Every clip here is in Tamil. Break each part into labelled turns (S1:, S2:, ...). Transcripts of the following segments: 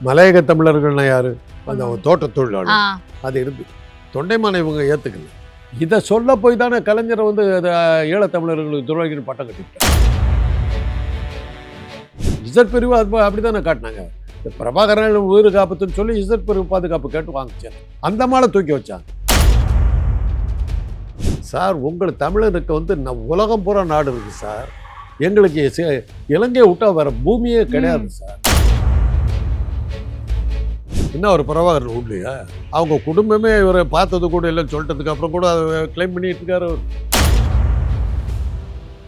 S1: மலையக தமிழர்கள்னா யாரு? அந்த
S2: ம்.
S1: தோட்ட தொழிலாளர் அது இருந்து தொண்டைமானை இவங்க ஏத்துக்கல. இதை சொல்ல போய் தானே கலைஞரை வந்து ஈழத்தமிழர்களுக்கு துரோகின்னு பட்டம் கட்டிவிட்டார் இசட் பிரிவு அது அப்படி தானே காட்டினாங்க. பிரபாகரன் உயிர் காப்பத்துன்னு சொல்லி இசட் பிரிவு பாதுகாப்பு கேட்டு வாங்கிச்சாங்க அந்த மாலை தூக்கி வச்சாங்க. சார் உங்கள் தமிழனுக்கு வந்து ந- உலகம் பூரா நாடு இருக்கு சார். எங்களுக்கு இலங்கையை விட்டா வேற பூமியே கிடையாது சார். என்ன ஒரு பிரபாகரன் உள்ளையா அவங்க குடும்பமே இவரை பார்த்தது கூட இல்லைன்னு சொல்லிட்டதுக்கு அப்புறம் கூட அதை கிளைம் பண்ணிட்டு இருக்காரு.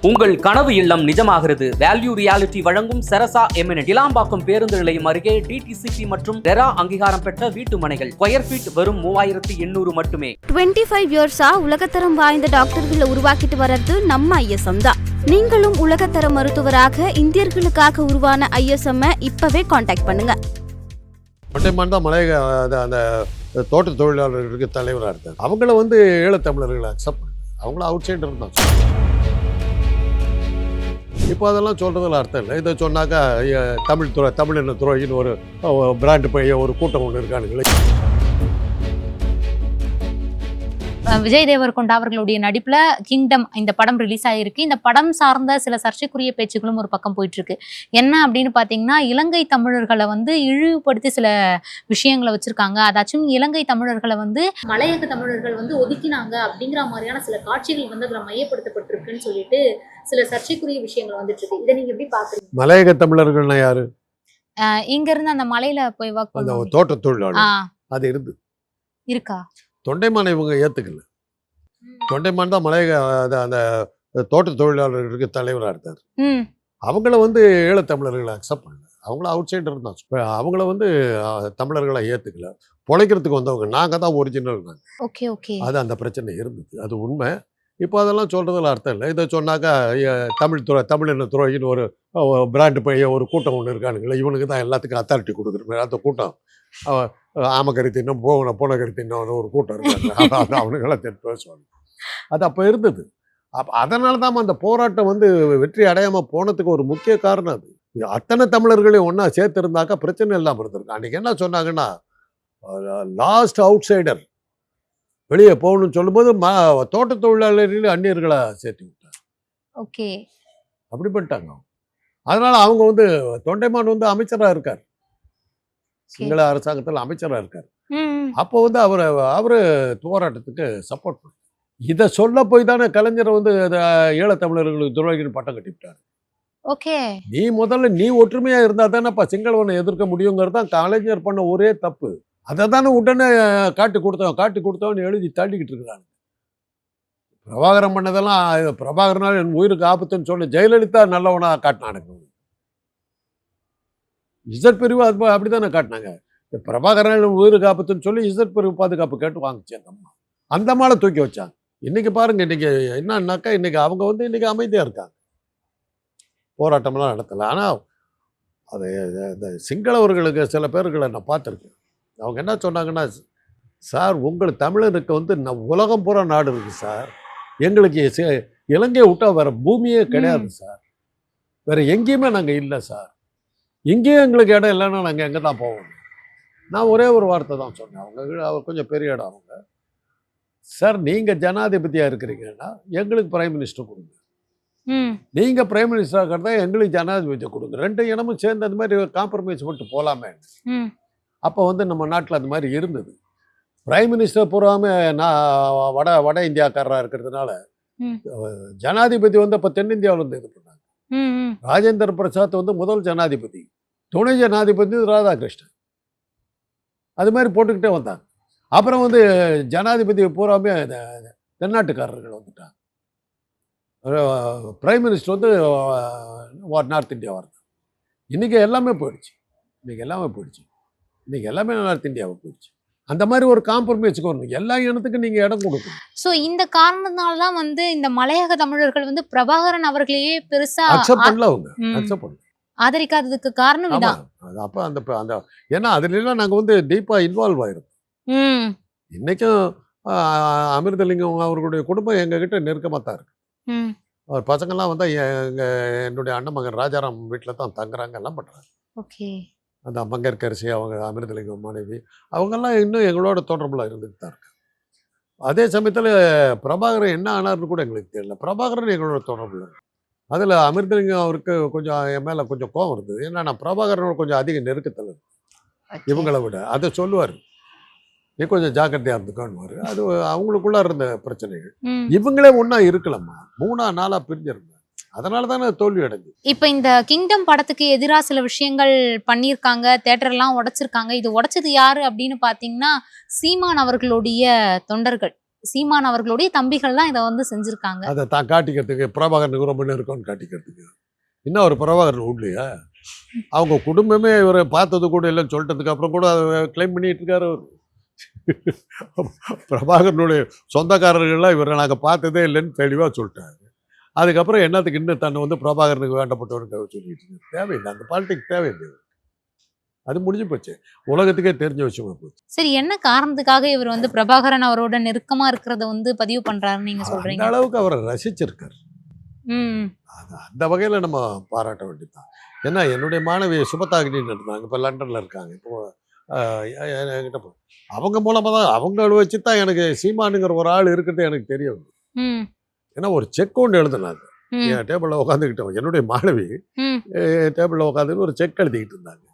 S3: உங்கள் கனவு இல்லம் நிஜமாகிறது. வேல்யூ ரியாலிட்டி வழங்கும் செரசா எமினட் இலாம்பாக்கம் பேருந்து நிலையம் அருகே டிடிசிபி மற்றும் ரெரா அங்கீகாரம் பெற்ற வீட்டு மனைகள். ஸ்கொயர் ஃபீட் வெறும் மூவாயிரத்தி எண்ணூறு மட்டுமே.
S4: டுவெண்ட்டி ஃபைவ் இயர்ஸா உலகத்தரம் வாய்ந்த டாக்டர்களை உருவாக்கிட்டு வர்றது நம்ம ஐஎஸ்எம் தான். நீங்களும் உலகத்தர மருத்துவராக இந்தியர்களுக்காக உருவான ஐஎஸ்எம் இப்பவே காண்டாக்ட் பண்ணுங்க.
S1: தொண்டைமான் தான் மலையக அந்த அந்த தோட்ட தொழிலாளர்களுக்கு தலைவராக இருந்தார். அவங்கள வந்து ஈழத்தமிழர்களை அக்செப்ட் அவங்கள அவுட் சைடர் இருந்தாங்க இப்போ அதெல்லாம் சொல்கிறதுல அர்த்தம் இல்லை. இதை சொன்னாக்கா தமிழ் துறை தமிழ் என்ன துறையின்னு ஒரு பிராண்டு பையன் ஒரு கூட்டம் ஒன்று இருக்கானுங்களே
S2: விஜய் தேவர்கொண்டா அவர்களுடைய நடிப்புல கிங்டம் இந்த படம் ரிலீஸ் ஆயிருக்கு. இந்த படம் சார்ந்த சில சர்ச்சைக்குரிய பேச்சுகளும் ஒரு பக்கம் போயிட்டு இருக்கு என்ன அப்படின்னு பாத்தீங்கன்னா இலங்கை தமிழர்களை வந்து இழிவுபடுத்தி சில விஷயங்களை வச்சிருக்காங்க. அதாச்சும் இலங்கை தமிழர்களை வந்து மலையக தமிழர்கள் வந்து ஒதுக்கினாங்க அப்படிங்கிற மாதிரியான சில காட்சிகள் வந்து அதுல மையப்படுத்தப்பட்டிருக்குன்னு சொல்லிட்டு சில சர்ச்சைக்குரிய விஷயங்கள் வந்துட்டு இருக்கு இதை நீங்க எப்படி பாக்குறீங்க?
S1: மலையக தமிழர்கள்னா யாரு?
S2: இங்க இருந்து அந்த மலையில போய்
S1: தோட்ட தொழிலாளர்.
S2: ஆ.
S1: அது இருந்து.
S2: இருக்கா?
S1: தொண்டைமானை இவங்க ஏத்துக்கல. தொண்டைமான் தான் மலையக அந்த தோட்ட தொழிலாளர்களுக்கு தலைவராக இருந்தார் அவங்கள வந்து ஈழத்தமிழர்களை அக்செப்ட் பண்ணல. அவங்கள அவுட் சைடர் இருந்தாங்க இப்ப அவங்கள வந்து தமிழர்களை ஏற்றுக்கல பொழைக்கிறதுக்கு வந்தவங்க. நாங்கள் தான் ஒரிஜினல்
S2: ஓகே ஓகே.
S1: அது அந்த பிரச்சனை இருந்தது. அது உண்மை. இப்போ அதெல்லாம் சொல்கிறதுல அர்த்தம் இல்லை. இதை சொன்னாக்கா தமிழ் துறை தமிழ் என்ன துறையின்னு ஒரு பிராண்டு பையன் ஒரு கூட்டம் ஒன்று இருக்கானுங்களே இவனுக்கு தான் எல்லாத்துக்கும் அத்தாரிட்டி கொடுக்குற அந்த கூட்டம். அவன் ஆமக்கறி தின்னும் போகணும் பூனக்கறி தின்னும் ஒரு கூட்டம் இருக்காங்க. அது அவனுங்களாம் தென் பேசுவாங்க அது அப்போ இருந்தது. அப்போ அதனால தான் அந்த போராட்டம் வந்து வெற்றி அடையாமல் போனதுக்கு ஒரு முக்கிய காரணம் அது. அத்தனை தமிழர்களையும் ஒன்றா சேர்த்துருந்தாக்கா பிரச்சனை இல்லாமல் இருந்திருக்கு அன்றைக்கி என்ன சொன்னாங்கன்னா லாஸ்ட் அவுட் சைடர் வெளியே போகணும்னு சொல்லும்போது ம தோட்ட தொழிலாளர்கள் அந்நியர்களை சேர்த்து விட்டாங்க.
S2: ஓகே.
S1: அப்படி பண்ணிட்டாங்க. அதனால அவங்க வந்து தொண்டைமான் வந்து அமைச்சராக இருக்கார். சிங்கள அரசாங்கத்தில் அமைச்சராக இருக்கார். அப்போ வந்து அவர் அவர் போராட்டத்துக்கு சப்போர்ட் பண்ணார். இதை சொல்ல போய் தானே கலைஞரை வந்து ஈழத்தமிழர்களுக்கு துரோகின்னு பட்டம் கட்டிவிட்டார்
S2: ஓகே.
S1: நீ முதல்ல நீ ஒற்றுமையாக இருந்தால் தானேப்பா சிங்களவனை எதிர்க்க முடியுங்கிறது தான் கலைஞர் பண்ண ஒரே தப்பு. அதை தானே உடனே காட்டி கொடுத்தவன் காட்டி கொடுத்தோன்னு எழுதி தள்ளிக்கிட்டு இருக்கிறாங்க. பிரபாகரன் பண்ணதெல்லாம் பிரபாகரனால் என் உயிருக்கு ஆபத்துன்னு சொல்லி ஜெயலலிதா நல்லவனாக காட்டினானுங்க. இசட் பிரிவு அது அப்படி தானே காட்டினாங்க. இந்த பிரபாகரன் உயிருக்கு ஆபத்துன்னு சொல்லி இசட் பிரிவு பாதுகாப்பு கேட்டு வாங்கிச்சு அந்த அம்மா. அந்த மாலை தூக்கி வச்சாங்க. இன்னைக்கு பாருங்க இன்னைக்கு என்னன்னாக்கா இன்னைக்கு அவங்க வந்து இன்னைக்கு அமைதியாக இருக்காங்க. போராட்டமெல்லாம் நடத்தலை. ஆனால் அது இந்த சிங்களவர்களுக்கு சில பேர்களை நான் பார்த்துருக்கேன். அவங்க என்ன சொன்னாங்கன்னா சார் உங்கள் தமிழனுக்கு வந்து ந- உலகம் பூரா நாடு இருக்கு சார். எங்களுக்கு இலங்கையை விட்டா வேற பூமியே கிடையாது சார். வேற எங்கேயுமே நாங்கள் இல்லை சார். இங்கேயும் எங்களுக்கு இடம் இல்லைன்னா நாங்கள் எங்கே தான் போவோம்? நான் ஒரே ஒரு வார்த்தை தான் சொன்னேன். அவங்க அவர் கொஞ்சம் பெரிய இடம் அவங்க. சார் நீங்கள் ஜனாதிபதியாக இருக்கிறீங்கன்னா எங்களுக்கு பிரைம் மினிஸ்டர் கொடுங்க. நீங்கள் பிரைம் மினிஸ்டராக இருக்கிறதா எங்களுக்கு ஜனாதிபதியை கொடுங்க. ரெண்டு இனமும் சேர்ந்து அந்த மாதிரி காம்ப்ரமைஸ் பண்ணிட்டு போகலாமே அப்போ வந்து நம்ம நாட்டில் அந்த மாதிரி இருந்தது. பிரைம் மினிஸ்டர் பூராமே நான் வட வட இந்தியாக்காரராக இருக்கிறதுனால ஜனாதிபதி வந்து அப்போ தென்னிந்தியாவில் வந்து இது பண்ணாங்க. ராஜேந்திர பிரசாத் வந்து முதல் ஜனாதிபதி துணை ஜனாதிபதி ராதாகிருஷ்ணன். அது மாதிரி போட்டுக்கிட்டே வந்தாங்க. அப்புறம் வந்து ஜனாதிபதி பூராமே தென்னாட்டுக்காரர்கள் வந்துட்டாங்க. பிரைம் மினிஸ்டர் வந்து நார்த் இந்தியா வருது இன்றைக்கி எல்லாமே போயிடுச்சு. இன்றைக்கி எல்லாமே போயிடுச்சு. இன்றைக்கி எல்லாமே நார்த் இந்தியாவுக்கு போயிடுச்சு. அந்த மாதிரி ஒரு காம்ப்ரமைஸுக்கு வரணும் எல்லா இனத்துக்கும் நீங்கள் இடம் கொடுக்கணும்.
S2: சோ இந்த காரணத்தினால தான் வந்து இந்த மலையக தமிழர்கள் வந்து பிரபாகரன் அவர்களையே பெருசா
S1: அக்செப்ட் பண்ணல அவங்க. அக்செப்ட் பண்ணல.
S2: ஆதரிக்காததுக்கு காரணம் இதான்.
S1: அது அப்போ அந்த அந்த ஏன்னா அதுலாம் நாங்கள் வந்து டீப்பாக இன்வால்வ் ஆயிருக்கோம்.
S2: ம்.
S1: இன்றைக்கும் அமிர்தலிங்கம் அவர்களுடைய குடும்பம் எங்ககிட்ட நெருக்கமாக தான் இருக்கு. அவர் பசங்கள்லாம் வந்து எங்கள் என்னுடைய அண்ணன் மகன் ராஜாராம் வீட்டில் தான் தங்குறாங்க எல்லாம் பண்ணுறாங்க
S2: ஓகே.
S1: அந்த மங்கற்கரசி அவங்க அமிர்தலிங்கம் மனைவி அவங்கெல்லாம் இன்னும் எங்களோட தொடர்பில் இருந்துட்டு தான் இருக்காங்க. அதே சமயத்தில் பிரபாகரன் என்ன ஆனார்னு கூட எங்களுக்கு தெரியல. பிரபாகரன் எங்களோட தொடர்பில் அதில் அமிர்தலிங்கம் அவருக்கு கொஞ்சம் என் மேலே கொஞ்சம் கோவம் இருந்தது. ஏன்னா நான் பிரபாகரனோட கொஞ்சம் அதிக நெருக்கத்தில். இவங்களை விட அதை சொல்லுவார். நீ கொஞ்சம் ஜாக்கிரதையாக இருந்துக்கோன்னு அது அவங்களுக்குள்ள இருந்த பிரச்சனைகள். இவங்களே ஒன்றா இருக்கலாமா? மூணா நாளாக பிரிஞ்சிருந்தாங்க அதனால தானே தோல்வி அடைஞ்சு
S2: இப்ப இந்த கிங்டம் படத்துக்கு எதிரா சில விஷயங்கள் பண்ணியிருக்காங்க தேட்டர் எல்லாம் உடைச்சிருக்காங்க. இது உடைச்சது யாரு அப்படின்னு பாத்தீங்கன்னா சீமான் அவர்களுடைய தொண்டர்கள். சீமான் அவர்களுடைய தம்பிகள் தான் இதை வந்து செஞ்சிருக்காங்க.
S1: அதை தான் காட்டிக்கிறதுக்கு பிரபாகரனுக்கு ரொம்ப நெருக்கம்னு காட்டிக்கிறதுக்கு. இன்னும் ஒரு பிரபாகரன் உட்லையா அவங்க குடும்பமே இவரை பார்த்தது கூட இல்லைன்னு சொல்லிட்டதுக்கு அப்புறம் கூட அதை கிளைம் பண்ணிட்டு இருக்காரு அவர். பிரபாகரனுடைய சொந்தக்காரர்கள்லாம் இவரை நாங்கள் பார்த்ததே இல்லைன்னு தெளிவாக சொல்லிட்டாங்க அதுக்கப்புறம் என்னத்துக்கு இன்னும் தன்னை வந்து பிரபாகரனுக்கு வேண்டப்பட்டவருக்கு சொல்லிட்டு இருக்காரு. தேவையில்லை அந்த பாலிடிக்ஸ் தேவையில்லை. அது முடிஞ்சு போச்சு. உலகத்துக்கே தெரிஞ்ச விஷயமா போச்சு.
S2: சரி என்ன காரணத்துக்காக இவர் வந்து பிரபாகரன் அவரோட நெருக்கமா இருக்கிறத வந்து பதிவு பண்றாருன்னு நீங்க
S1: அந்த
S2: சொல்றீங்க?
S1: அளவுக்கு அவரை ரசிச்சிருக்காரு. அந்த வகையில் நம்ம பாராட்ட வேண்டியதுதான். ஏன்னா என்னுடைய மாணவி சுபதாகினின்னு இருந்தாங்க இப்போ லண்டனில் இருக்காங்க. இப்போ என்கிட்ட போ- அவங்க மூலமாக தான் அவங்கள வச்சு தான் எனக்கு சீமானுங்கிற ஒரு ஆள் இருக்கிறது எனக்கு தெரியும்
S2: ம்.
S1: ஏன்னா ஒரு செக் ஒன்று எழுதினாங்க என் டேபிளில் உட்காந்துக்கிட்டோம் என்னுடைய மாணவி டேபிளில் உட்காந்துட்டு ஒரு செக் எழுதிக்கிட்டு இருந்தாங்க.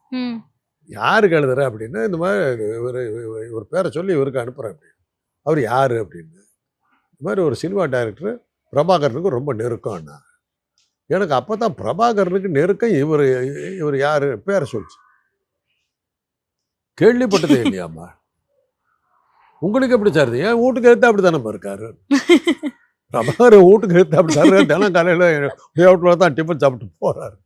S1: யாருக்கு எழுதுற அப்படின்னா இந்த மாதிரி இவர் இவர் பேரை சொல்லி இவருக்கு அனுப்புகிறேன் அப்படின்னு. அவர் யார் அப்படின்னு. இந்த மாதிரி ஒரு சினிமா டைரக்டர் பிரபாகரனுக்கு ரொம்ப நெருக்கம்னா எனக்கு அப்போ தான் பிரபாகரனுக்கு நெருக்கம் இவர் இவர் யார் பேரை சொல்லிச்சு. கேள்விப்பட்டதே இல்லையாம்மா? உங்களுக்கு எப்படி சார்? என் வீட்டுக்கு எடுத்து அப்படி தானே இருக்காரு? பிரபாகரன் வீட்டுக்கு எடுத்து அப்படி தினம் காலையில் ஹோட்டலில் தான் டிஃபன் சாப்பிட்டு போகிறாரு.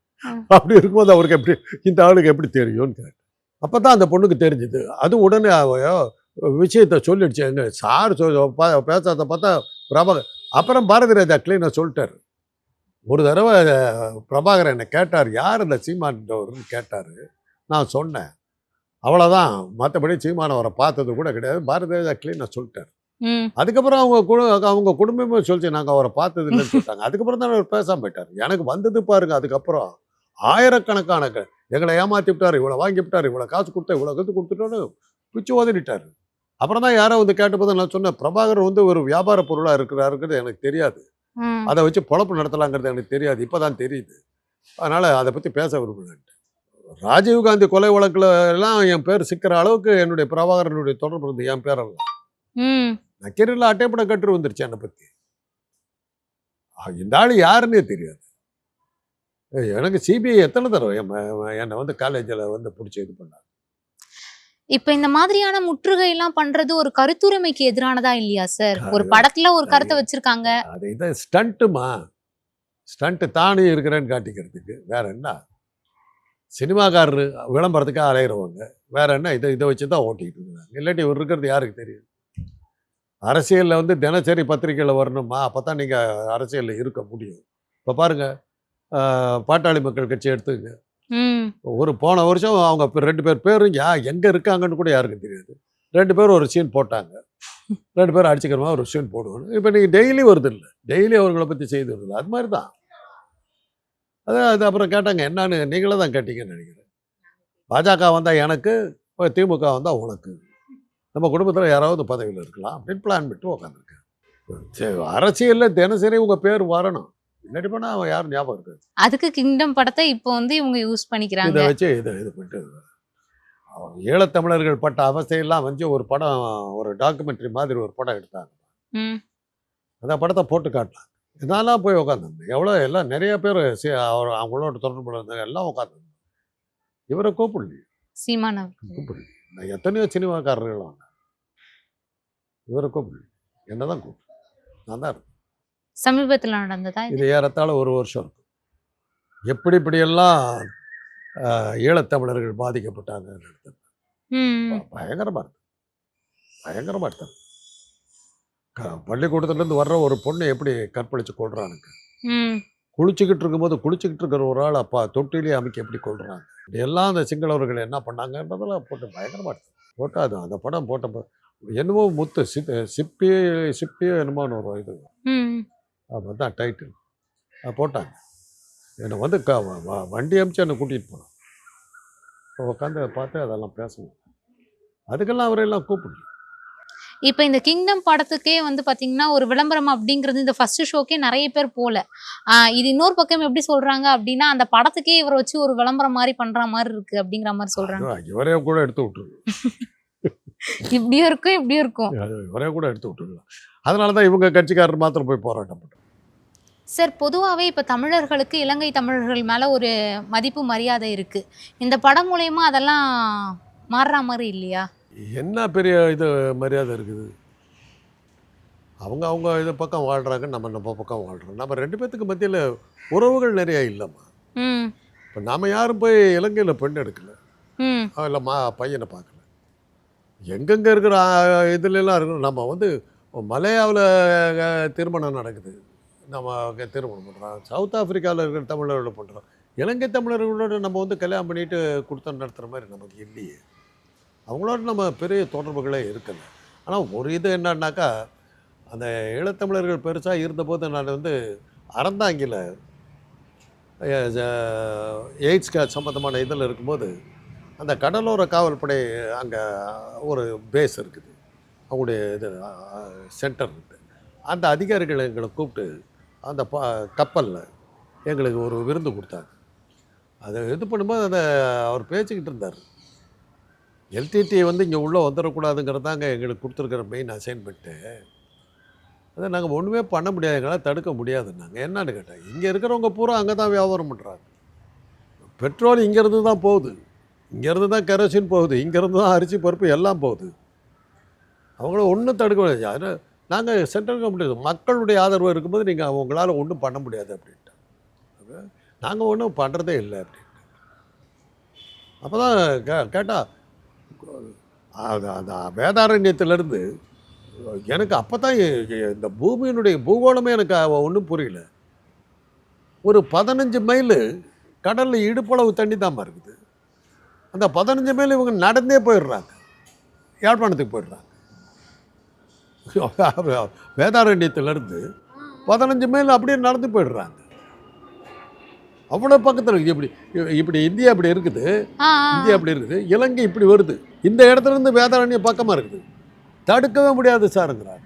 S1: அப்படி இருக்கும்போது அவருக்கு எப்படி இந்த ஆளுக்கு எப்படி தெரியும்னு கேட்டேன். அப்போ தான் அந்த பொண்ணுக்கு தெரிஞ்சுது. அது உடனே விஷயத்த சொல்லிடுச்சு. எங்க சார் பேசாத பார்த்தா பிரபாகர் அப்புறம் பாரதி ராஜா கிளீனாக சொல்லிட்டார். ஒரு தடவை அஹ், பிரபாகரன் என்னை கேட்டார் யார் இந்த சீமான்றவர்னு கேட்டார். நான் சொன்னேன். அவ்வளோதான் மற்றபடி சீமான் அவரை பார்த்தது கூட கிடையாது. பாரதி ராஜா கிளீனாக சொல்லிட்டார். அதுக்கப்புறம் அவங்க குடு அவங்க குடும்பமே சொல்லிச்சு நாங்கள் அவரை பார்த்தது இல்லைன்னு சொல்லிட்டாங்க. அதுக்கப்புறம் தான் அவர் பேசாம போயிட்டார். எனக்கு வந்தது பாருங்க அதுக்கப்புறம் ஆயிரக்கணக்கான எங்களை ஏமாத்தி விட்டார் இவ்வளோ வாங்கி விட்டார் இவ்வளோ காசு கொடுத்தா இவ்வளோ கற்று கொடுத்துட்டோன்னு பிச்சு உதறிட்டார் அப்புறம் தான் யாரோ வந்து கேட்டபோது நான் சொன்னேன் பிரபாகர் வந்து ஒரு வியாபார பொருளாக இருக்கிறாருங்கிறது எனக்கு தெரியாது. அதை வச்சு பொழப்பு நடத்தலாங்கிறது எனக்கு தெரியாது. இப்போ தான் தெரியுது. அதனால் அதை பற்றி பேச விரும்புகிறேன். ராஜீவ்காந்தி கொலை வழக்கில் எல்லாம் என் பேர் சிக்கிற அளவுக்கு என்னுடைய பிரபாகரனுடைய தொடர்பு இருந்து என் பேரெல்லாம் நக்கீரில் அட்டைப்பட கட்டுரு வந்துருச்சு என்னை பற்றி இந்த ஆள் யாருன்னே தெரியாது. எனக்கு சிபிஐ எத்தனை தடவை என்னை வந்து காலேஜில் வந்து பிடிச்சி இது பண்ணாங்க.
S2: இப்ப இந்த மாதிரியான முற்றுகை எல்லாம் பண்றது ஒரு கருத்துரிமைக்கு எதிரானதா இல்லையா சார் ஒரு படத்துல ஒரு கருத்தை வச்சிருக்காங்க.
S1: அது இதை ஸ்டண்ட்டுமா? ஸ்டண்ட்டு தானே இருக்கிறேன்னு காட்டிக்கிறதுக்கு. வேற என்ன? சினிமாக்காரரு விளம்பரத்துக்கு அலையிறவங்க. வேற என்ன? இதை இதை வச்சு தான் ஓட்டிக்கிட்டு இருக்காங்க. இல்லாட்டி இவர் இருக்கிறது யாருக்கு தெரியும்? அரசியலில் வந்து தினசரி பத்திரிக்கையில் வரணுமா? அப்போ தான் நீங்கள் அரசியலில் இருக்க முடியும். இப்போ பாருங்கள் பாட்டாளி மக்கள் கட்சி எடுத்துங்க ஒரு போன வருஷம் அவங்க ரெண்டு பேர் பேரும் யா எங்கே இருக்காங்கன்னு கூட யாருக்கும் தெரியாது. ரெண்டு பேரும் ஒரு சீன் போட்டாங்க. ரெண்டு பேரும் அடிச்சுக்கிற மாதிரி ஒரு சீன் போடுவாங்க. இப்போ நீங்கள் டெய்லி வருது இல்லை டெய்லி அவங்கள பற்றி செய்தி வருது அது மாதிரி தான் அதான் அது அப்புறம் கேட்டாங்க என்னன்னு நீங்களே தான் கேட்டீங்கன்னு நினைக்கிறேன். பாஜக வந்தால் எனக்கு திமுக வந்தால் உனக்கு. நம்ம குடும்பத்தில் யாராவது பதவியில் இருக்கலாம் அப்படின்னு பிளான் பண்ணிட்டு உட்காந்துருக்கேன் சரி அரசியலில் தினசரி உங்கள் பேர் வரணும். இல்லாட்டி போனால் அவன் யாரும் ஞாபகம் இருக்காது.
S2: அதுக்கு கிங்டம் படத்தை இப்போ வந்து இவங்க யூஸ் பண்ணிக்கிறாங்க.
S1: இதை வச்சு இதை இது பண்ணிட்டு ஈழத்தமிழர்கள் பட்ட அவஸ்தையெல்லாம் வந்து ஒரு படம் ஒரு டாக்குமெண்ட்ரி மாதிரி ஒரு படம் எடுத்தாங்க.
S2: ம்.
S1: அந்த படத்தை போட்டு காட்டலாம் இதெல்லாம் போய் உட்காந்துருந்தேன் எவ்வளோ எல்லாம் நிறைய பேர் அவர் அவங்களோட தொடர்பு இருந்தாங்க எல்லாம் உட்காந்துருந்தேன் இவரை கூப்பிடல
S2: சீமான் அவர்.
S1: கூப்பிடல நான் எத்தனையோ சினிமாக்காரர்கள் இவரை கூப்பிடல என்ன தான் கூப்பிடு. நான் தான்.
S2: சமீபத்துல நடந்ததா இது?
S1: ஏறத்தாழ ஒரு வருஷம் இருக்கும். எப்படி இப்படியெல்லாம் ஈழத்தமிழர்கள் பாதிக்கப்பட்டாங்க
S2: ம்
S1: பயங்கரமா இருக்கு. பயங்கரமா இருக்கு. க- பள்ளிக்கூடத்துலேருந்து வர்ற ஒரு பொண்ணை எப்படி கற்பழிச்சு கொள்றானுங்க குளிச்சுக்கிட்டு இருக்கும்போது குளிச்சுக்கிட்டு இருக்கிற ஒரு ஆள் அப்பா தொட்டிலே அமைக்க எப்படி கொள்றாங்க எல்லாம் அந்த சிங்களவர்கள் என்ன பண்ணாங்கன்றதெல்லாம் போட்டு பயங்கரமா இருக்கு போட்டு அது அந்த படம் போட்டப்போ என்னமோ முத்து சிப் சிப்பி சிப்பியோ என்னமோன்னு ஒரு இது. அப்போ தான் டைட்டில் போட்டாங்க. என்னை வந்து க வண்டி அமிச்சு என்னை கூட்டிகிட்டு போனான். உட்காந்து பார்த்து அதெல்லாம் பேசணும். அதுக்கெல்லாம் அவரெல்லாம் கூப்பிடல.
S2: இப்போ இந்த கிங்டம் படத்துக்கே வந்து பாத்தீங்கன்னா ஒரு விளம்பரம் அப்படிங்கிறது இந்த ஃபர்ஸ்ட் ஷோக்கே நிறைய பேர் போல. ஆஹ் இது இன்னொரு பக்கம் எப்படி சொல்றாங்க அப்படின்னா அந்த படத்துக்கே இவரை வச்சு ஒரு விளம்பரம் மாதிரி பண்ற மாதிரி இருக்கு அப்படிங்கிற மாதிரி சொல்றாங்க.
S1: இவரே கூட எடுத்து விட்டுருக்கு
S2: இப்படியும் இருக்கும் இப்படியும் இருக்கும்.
S1: இவரே கூட எடுத்து விட்டுருக்கலாம் அதனால தான் இவங்க கட்சிக்காரர் மாத்திரம் போய் போராட்டம் பண்ணுறாங்க
S2: சார் பொதுவாகவே இப்போ தமிழர்களுக்கு இலங்கை தமிழர்கள் மேலே ஒரு மதிப்பு மரியாதை இருக்கு. இந்த படம் மூலயமா அதெல்லாம் மாறுற மாதிரி இல்லையா?
S1: என்ன பெரிய இது மரியாதை இருக்குது? அவங்க அவங்க இது பக்கம் வாழ்கிறாங்க நம்ம நம்ம பக்கம் வாழ்கிறோம் நம்ம ரெண்டு பேத்துக்கு மத்தியில் உறவுகள் நிறைய இல்லைம்மா. இப்போ நாம் யாரும் போய் இலங்கையில் பெண் எடுக்கல.
S2: ம்.
S1: இல்லை மா பையனை பார்க்கல. எங்கெங்கே இருக்கிற இதுலலாம் இருக்கிறோம் நம்ம வந்து மலையாவில் திருமணம் நடக்குது. நம்ம அங்க திருமணம் பண்ணுறோம் சவுத் ஆப்பிரிக்காவில் இருக்கிற தமிழர்களோட பண்ணுறோம் இலங்கை தமிழர்களோட நம்ம வந்து கல்யாணம் பண்ணிட்டு கொடுத்தோம் நடத்துகிற மாதிரி நமக்கு இல்லையே. அவங்களோட நம்ம பெரிய தொடர்புகளே இருக்குது ஆனால் ஒரு இது என்னன்னாக்கா அந்த ஈழத்தமிழர்கள் பெருசாக இருந்தபோது நான் வந்து அறந்தாங்கில் எய்ட்ஸ் கா சம்மந்தமான இதில் இருக்கும்போது அந்த கடலோர காவல்படை அங்கே ஒரு பேஸ் இருக்குது. அவங்களுடைய இது சென்டர் இருக்குது அந்த அதிகாரிகள் எங்களை கூப்பிட்டு அந்த ப கப்பலில் எங்களுக்கு ஒரு விருந்து கொடுத்தாங்க. அதை இது பண்ணும்போது அதை அவர் பேசிக்கிட்டு இருந்தார். எல்டிடி வந்து இங்கே உள்ளே வந்துடக்கூடாதுங்கிறதாங்க எங்களுக்கு கொடுத்துருக்குற மெயின் அசைன்மெண்ட்டு அதை நாங்கள் ஒன்றுமே பண்ண முடியாது. எங்களால் தடுக்க முடியாது நாங்கள் என்னன்னு கேட்டால் இங்கே இருக்கிறவங்க பூரா அங்கே தான் வியாபாரம் பண்ணுறாங்க பெட்ரோல் இங்கேருந்து தான் போகுது. இங்கேருந்து தான் கெரோசின் போகுது. இங்கேருந்து தான் அரிசி பருப்பு எல்லாம் போகுது. அவங்கள ஒன்றும் தடுக்க முடியாது. அதனால் நாங்கள் சென்ட்ரல் கவர்மெண்ட் மக்களுடைய ஆதரவு இருக்கும்போது நீங்கள் அவங்களால ஒன்றும் பண்ண முடியாது அப்படின்ட்டு நாங்கள் ஒன்றும் பண்ணுறதே இல்லை அப்படின்ட்டு அப்போ தான் கே கேட்டால் அது அந்த வேதாரண்யத்திலேருந்து எனக்கு அப்போ தான் இந்த பூமியினுடைய பூகோளமே எனக்கு ஒன்றும் புரியல. ஒரு பதினஞ்சு மைல் கடலில் இடுப்பளவு தண்ணி தாம்மா இருக்குது. அந்த பதினஞ்சு மைல் இவங்க நடந்தே போயிடுறாங்க. யாழ்ப்பாணத்துக்கு போயிடுறாங்க. வேதாரண்யத்திலேருந்து பதினஞ்சு மைல் அப்படியே நடந்து போயிடுறாங்க. அவ்வளோ பக்கத்தில் இப்படி இப்படி இந்தியா இப்படி இருக்குது. இந்தியா அப்படி இருக்குது. இலங்கை இப்படி வருது. இந்த இடத்துல இருந்து வேதாரண்யம் பக்கமாக இருக்குது. தடுக்கவே முடியாது சாருங்கிறாங்க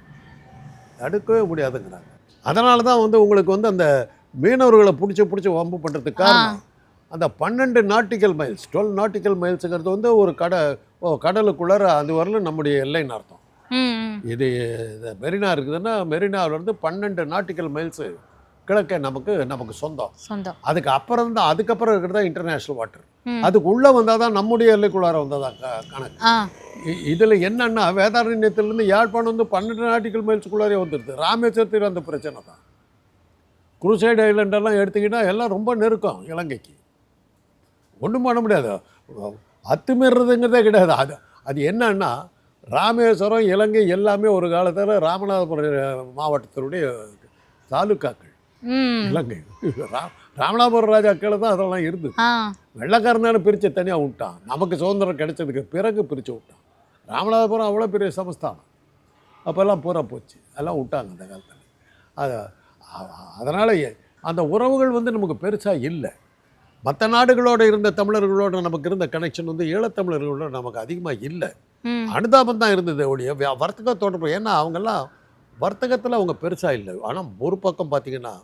S1: தடுக்கவே முடியாதுங்கிறாங்க அதனால தான் வந்து உங்களுக்கு வந்து அந்த மீனவர்களை பிடிச்சி பிடிச்சி வம்பு பண்ணுறதுக்கு காரணம் அந்த பன்னெண்டு நாட்டிக்கல் மைல்ஸ் டுவெல் நாட்டிக்கல் மைல்ஸுங்கிறது வந்து ஒரு கட ஓ கடலுக்குள்ளார அது வரலும் நம்முடைய எல்லைன்னு அர்த்தம். இது மெரினா இருக்குதுன்னா மெரினாவிலேருந்து பன்னெண்டு நாட்டிக்கல் மைல்ஸு கிழக்கே நமக்கு நமக்கு சொந்தம்.
S2: சொந்தம்.
S1: அதுக்கு அப்புறம் தான் அதுக்கப்புறம் இருக்கிறது தான் இன்டர்நேஷ்னல் வாட்டர். அதுக்கு உள்ளே வந்தால் தான் நம்முடைய எல்லைக்குள்ளார வந்தால் தான் கணக்கு. இதில் என்னன்னா வேதாரண்யத்திலேருந்து யாழ்ப்பாணம் வந்து பன்னெண்டு நாட்டிக்கல் மைல்ஸுக்குள்ளாரே வந்துடுது. ராமேஸ்வரத்தில் அந்த பிரச்சனை தான். குருசைடு ஐலண்டெல்லாம் எடுத்துக்கிட்டால் எல்லாம் ரொம்ப நெருக்கம் இலங்கைக்கு. ஒன்றும் பண்ண முடியாது. அத்துமீறதுங்கிறதே கிடையாது. அது அது என்னன்னா ராமேஸ்வரம் இலங்கை எல்லாமே ஒரு காலத்தில் ராமநாதபுரம் மாவட்டத்தினுடைய தாலுக்காக்கள். இலங்கை ராமநாதபுரம் ராஜாக்கள் தான் அதெல்லாம் இருந்தது வெள்ளக்காரனால பிரித்து தனியாக விட்டான். நமக்கு சுதந்திரம் கிடைச்சதுக்கு பிறகு பிரித்து விட்டான். ராமநாதபுரம் அவ்வளோ பெரிய சமஸ்தானம். அப்போல்லாம் பூரா போச்சு. எல்லாம் விட்டாங்க அந்த காலத்தில். அது அதனால் அந்த உறவுகள் வந்து நமக்கு பெருசாக இல்லை. மற்ற நாடுகளோடு இருந்த தமிழர்களோட நமக்கு இருந்த கனெக்ஷன் வந்து ஈழத்தமிழர்களோட நமக்கு அதிகமாக இல்லை. அனுதாபம் தான் இருந்தது ஒழிய வர்த்தக தொடர்பு. ஏன்னா அவங்கெல்லாம் வர்த்தகத்தில் அவங்க பெருசாக இல்லை. ஆனால் ஒரு பக்கம் பார்த்தீங்கன்னா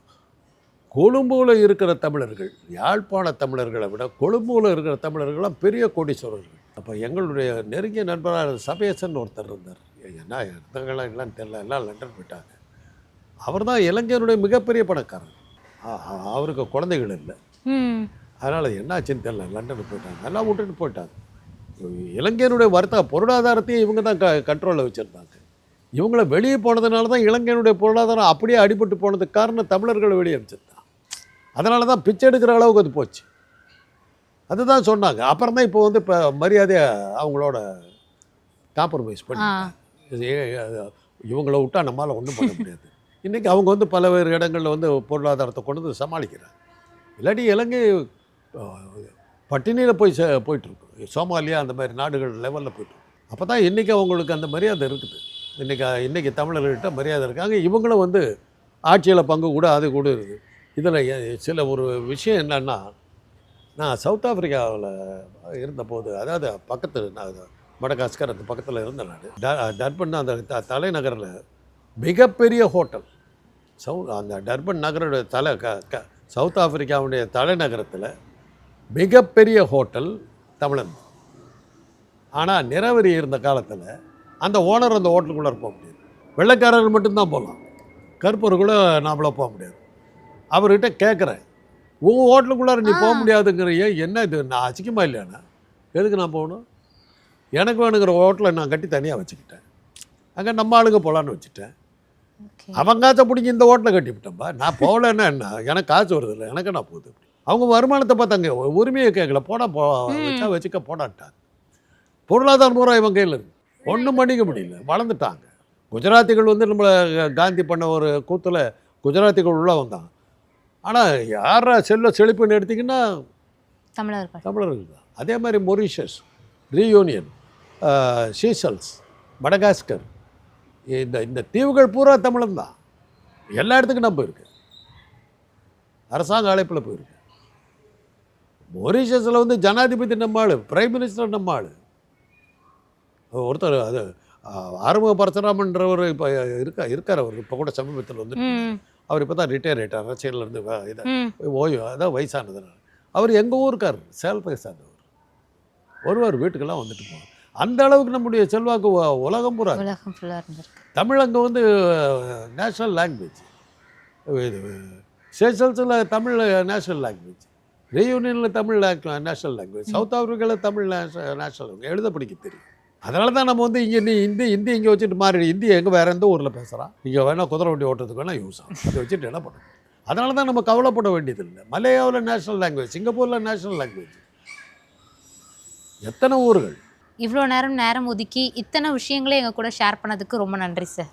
S1: கொழும்புல இருக்கிற தமிழர்கள் யாழ்ப்பாண தமிழர்களை விட கொழும்புல இருக்கிற தமிழர்கள்லாம் பெரிய கோடீஸ்வரர்கள். அப்போ எங்களுடைய நெருங்கிய நண்பராக சபேசன் ஒருத்தர் இருந்தார். என்ன இடத்துங்களாம் இல்லைன்னு தெரியல எல்லாம் லண்டன் போயிட்டாங்க. அவர் தான் இலங்கையனுடைய மிகப்பெரிய பணக்காரர். அவருக்கு குழந்தைகள் இல்லை. அதனால் என்னாச்சுன்னு தெரியல லண்டனுக்கு போயிட்டாங்க. எல்லாம் விட்டுட்டு போயிட்டாங்க. இலங்கையினுடைய வர்த்தக பொருளாதாரத்தையும் இவங்க தான் க கண்ட்ரோலில் வச்சுருந்தாங்க. இவங்கள வெளியே போனதுனால தான் இலங்கையினுடைய பொருளாதாரம் அப்படியே அடிபட்டு போனதுக்கு காரணம் தமிழர்களை வெளியே அனுப்பிச்சிருந்தான் அதனால தான் பிச்சை எடுக்கிற அளவுக்கு அது போச்சு. அதுதான் சொன்னாங்க. அப்புறம் தான் இப்போ வந்து இப்போ மரியாதையை அவங்களோட காம்ப்ரமைஸ் பண்ணி இவங்கள விட்டா நம்மளால் ஒன்றும் பண்ண முடியாது. இன்றைக்கி அவங்க வந்து பல்வேறு இடங்களில் வந்து பொருளாதாரத்தை கொண்டு வந்து சமாளிக்கிறாங்க. இல்லாட்டி இலங்கை பட்டினியில் போய் சே போயிட்டுருக்கு சோமாலியா அந்த மாதிரி நாடுகள் லெவலில் போயிட்டுருக்கு அப்போ தான் இன்றைக்கி அவங்களுக்கு அந்த மரியாதை இருக்குது. இன்றைக்கி இன்றைக்கி தமிழர்கள்ட்ட மரியாதை இருக்காங்க. இவங்களும் வந்து ஆட்சியில் பங்கு கூட அது கூட இருக்குது இதில் சில ஒரு விஷயம் என்னன்னா நான் சவுத் ஆப்பிரிக்காவில் இருந்தபோது அதாவது பக்கத்து நான் மடகாஸ்கர் அந்த பக்கத்தில் இருந்தேன் நான். ட- டர்பன் அந்த த தலைநகரில் மிகப்பெரிய ஹோட்டல். சவு அந்த டர்பன் நகரோட தலை க க சவுத் ஆஃப்ரிக்காவுடைய தலைநகரத்தில் மிகப்பெரிய ஹோட்டல் தமிழன். ஆனால் நிறவரி இருந்த காலத்தில் அந்த ஓனர் அந்த ஹோட்டலுக்குள்ளே போக முடியாது. வெள்ளைக்காரர்கள் மட்டும்தான் போகலாம். கருப்பருக்குள்ளே நாமள போக முடியாது. அவர்கிட்ட கேட்குறேன் உன் ஹோட்டலுக்குள்ளார நீ போக. முடியாதுங்கிறிய என்ன இது? நான் அசிக்கமா இல்லையாண்ணா? எதுக்கு நான் போகணும்? எனக்கு வேணுங்கிற ஹோட்டலை நான் கட்டி தனியாக வச்சுக்கிட்டேன். அங்கே நம்ம ஆளுங்க போகலான்னு வச்சுட்டேன். அவன் காசை பிடிச்சி இந்த ஹோட்டலை கட்டி விட்டேன்பா. நான் போகலன்னா என்ன? எனக்கு காசு வருது இல்லை எனக்கு நான் போகுது? அவங்க வருமானத்தை பார்த்தாங்க உரிமையை கேட்கல போடா போ. வச்சா வச்சுக்க போடான்ட்டாங்க. பொருளாதார பூரா இவன் கையில் இருக்கு. ஒன்றும் பண்ணிக்க முடியல. வளர்ந்துட்டாங்க. குஜராத்திகள் வந்து நம்மளை காந்தி பண்ண ஒரு கூத்தில் குஜராத்திகள் உள்ளே வந்தாங்க ஆனால் யாரா செல்ல செழிப்புன்னு எடுத்திங்கன்னா
S2: தமிழர்கள்.
S1: தமிழர்கள் தான். அதே மாதிரி மொரிஷியஸ் ரீயூனியன் சீசல்ஸ் மடகாஸ்கர் இந்த இந்த தீவுகள் பூரா தமிழன் தான். எல்லா இடத்துக்கும் நான் போயிருக்கேன். அரசாங்க அழைப்பில் போயிருக்கேன். மொரிஷியஸில் வந்து ஜனாதிபதி நம்ம ஆள் பிரைம் மினிஸ்டர் நம்ம ஆள் ஒருத்தர் அது ஆறுமுக பரசுராமன்றவர் இப்போ இருக்கா இருக்கார் அவர் இப்போ கூட சமீபத்தில் வந்து அவர் இப்போ தான் ரிட்டையர் ஆகிட்டார் அரசியல்லேருந்து இதை ஓய்வு அதான் வயசானதுனால அவர் எங்கள் ஊருக்கார் சேலத்தை சார்ந்தவர் வருவார் வீட்டுக்கெல்லாம் வந்துட்டு போவார் அந்த அளவுக்கு நம்முடைய செல்வாக்கு உலகம் பூரா தமிழ் அங்கே வந்து நேஷ்னல் லாங்குவேஜ் இது சேஷல்ஸில் தமிழ் நேஷ்னல் லாங்குவேஜ் ரீயூனியனில் தமிழ் நேஷ்னல் லாங்குவேஜ் சவுத் ஆப்பிரிக்காவில் தமிழ் நேஷ்னல் எழுத படிக்க தெரியும். அதனால தான் நம்ம வந்து இங்கே நீ ஹிந்தி ஹிந்தி இங்கே வச்சுட்டு மாறி ஹிந்தி எங்கே வேறு எந்த ஊரில் பேசுகிறான் இங்கே வேணால் குதிரை வண்டி ஓட்டுறதுக்கு வேணால் யூஸ் ஆகும். அதை வச்சுட்டு என்ன பண்ணணும்? அதனால தான் நம்ம கவலைப்பட வேண்டியதில்லை. மலேயாவில் நேஷ்னல் லாங்குவேஜ் சிங்கப்பூரில் நேஷ்னல் லாங்குவேஜ் எத்தனை ஊர்கள்?
S2: இவ்வளோ நேரம் நேரம் ஒதுக்கி இத்தனை விஷயங்களை எங்கள் கூட ஷேர் பண்ணதுக்கு ரொம்ப நன்றி சார்